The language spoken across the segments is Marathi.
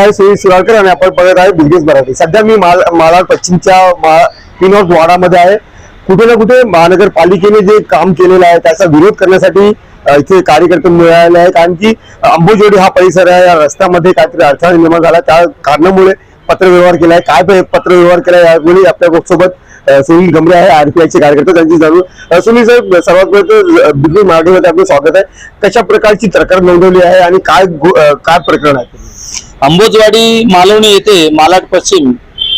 आहे सुनील शिवाळकर आणि आपण बघत आहे बिलगेस मराठी. सध्या मी माल मालाड पश्चिमच्या पिनॉर्थ वाडामध्ये आहे. कुठे ना कुठे महानगरपालिकेने जे काम केलेलं आहे त्याचा विरोध करण्यासाठी इथे कार्यकर्ते मिळाले आहे कारण की अंबोजोडी हा परिसर आहे. या रस्त्यामध्ये काहीतरी अडथळा निर्माण झाला. त्या कारणामुळे पत्रव्यवहार आहे. काय पत्रव्यवहार केला यावेळी आपल्यासोबत सुनील गमरे आहे आरपीआयचे कार्यकर्ते त्यांची जाणून. सुनील साहेब सर्वात पहिले बिलगेस मराठीमध्ये आपलं स्वागत आहे. कशा प्रकारची तक्रार नोंदवली आहे आणि काय काय प्रकरण आहे? अंबोजवाडी मालवणी येथे मालाड पश्चिम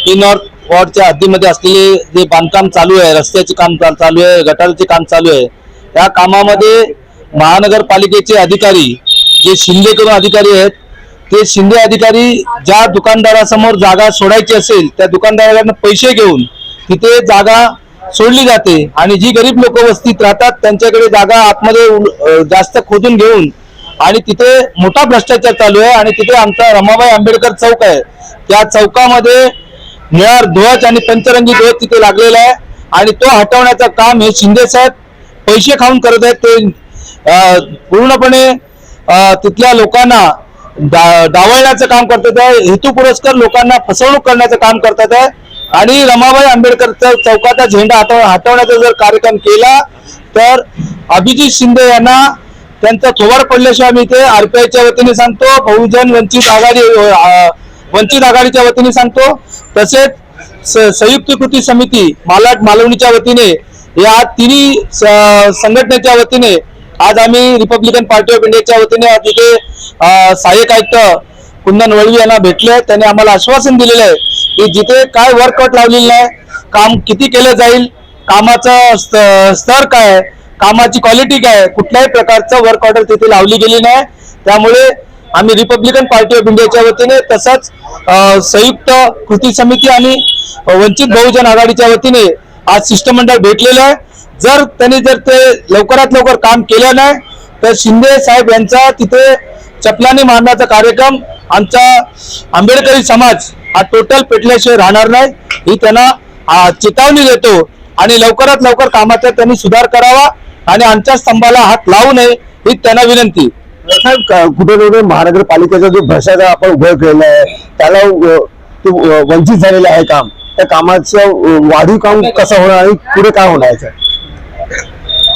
ही नॉर्थ वॉर्डच्या हद्दीमध्ये असलेले जे बांधकाम चालू आहे रस्त्याचे काम चालू आहे गटाराचे काम चालू आहे या कामामध्ये महानगरपालिकेचे अधिकारी जे शिंदेकडून अधिकारी आहेत ते शिंदे अधिकारी ज्या दुकानदारासमोर जागा सोडायची असेल त्या दुकानदाराकडनं पैसे घेऊन तिथे जागा सोडली जाते आणि जी गरीब लोक वस्तीत राहतात त्यांच्याकडे जागा आतमध्ये उल- जास्त खोदून घेऊन आणि तिथे मोठा भ्रष्टाचार चालू आहे आणि तिथे आमचा रमाबाई आंबेडकर चौक आहे. त्या चौकामध्ये निळा ध्वज आणि पंचरंगी ध्वज तिथे लागलेला आहे आणि तो हटवण्याचं काम हे शिंदे साहेब पैसे खाऊन करत आहेत. ते पूर्णपणे तिथल्या लोकांना डा- डावळण्याचं काम करतात आहे. हेतू पुरस्कार लोकांना फसवणूक करण्याचं काम करतात आहे. आणि रमाबाई आंबेडकरचा चौकाचा झेंडा हटव हटवण्याचा जर कार्यक्रम केला तर अभिजित शिंदे यांना त्यांचा थोबार पडल्याशिवाय मी ते आरपीआयच्या वतीने सांगतो बहुजन वंचित आघाडी वंचित आघाडीच्या वतीने सांगतो. तसेच स- संयुक्त कृती समिती मालाड मालवणीच्या वतीने या तिन्ही स- संघटनेच्या वतीने आज आम्ही रिपब्लिकन पार्टी ऑफ इंडियाच्या वतीने आज इथे सहाय्यक आयुक्त कुंदन वळवी यांना भेटले. त्यांनी आम्हाला आश्वासन दिलेलं आहे की जिथे काय वर्कआउट लावलेलं आहे काम किती केलं जाईल कामाचं स्त- स्तर काय आहे कामाची क्वालिटी काय आहे? कुठल्याही प्रकारचं वर्क ऑर्डर तिथे लावली गेली नाही. त्यामुळे आम्ही रिपब्लिकन पार्टी ऑफ इंडियाच्या वतीने तसंच संयुक्त कृती समिती आणि वंचित बहुजन आघाडीच्या वतीने आज शिष्टमंडळ भेटलेलं आहे. जर त्यांनी जर ते लवकरात लवकर काम केलं नाही तर शिंदे साहेब यांचा तिथे चपलाने मारण्याचा कार्यक्रम आमचा आंबेडकरी समाज हा टोटल पेटल्याशिवाय राहणार नाही. ही त्यांना चेतावणी देतो आणि लवकरात लवकर कामाचा त्यांनी सुधार करावा. आणि आमच्या स्तंभाला हात लावू नये ही त्यांना विनंती. साहेब कुठे कुठे महानगरपालिकेचा जो भ्रष्टाचार आपण उभं केलेला आहे त्याला वंचित झालेलं आहे काम. त्या कामाचं वाढीव काम कसं होणार आणि पुढे काय होणार?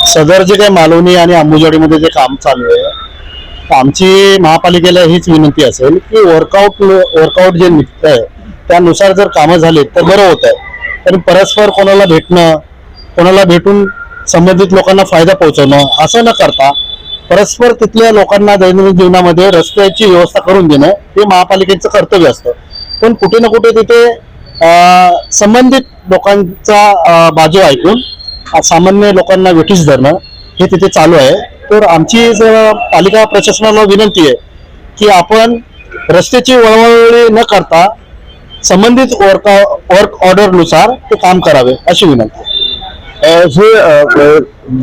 सदर जे काही मालवणी आणि अंबुजवाडीमध्ये जे काम चालू आहे आमची महापालिकेला हीच विनंती असेल की वर्कआउट वर्कआउट जे निघतंय त्यानुसार जर कामं झाली तर बरं होत आहे पण परस्पर कोणाला भेटणं कोणाला भेटून संबंधित लोकांना फायदा पोहोचवणं असं न करता परस्पर तिथल्या लोकांना दैनंदिन जीवनामध्ये रस्त्याची व्यवस्था करून देणं हे महापालिकेचं कर्तव्य असतं. पण कुठे ना कुठे तिथे संबंधित लोकांचा बाजू ऐकून सामान्य लोकांना वेठीस धरणं हे तिथे चालू आहे. तर आमची जर पालिका प्रशासनाला विनंती आहे की आपण रस्त्याची वळवळी न करता संबंधित वर्क वर्क ऑर्डरनुसार ते काम करावे अशी विनंती हे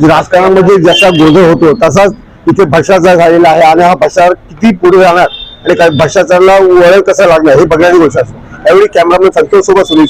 राजकारणामध्ये जसा गोंधळ होतो तसाच इथे भ्रष्टाचार झालेला आहे आणि हा भ्रष्टाचार किती पुढे जाणार आणि काय भ्रष्टाचाराला वळण कसं लागणार हे बघण्याची गोष्ट असते. यावेळी कॅमेरामॅन संतोष सोबत सुनील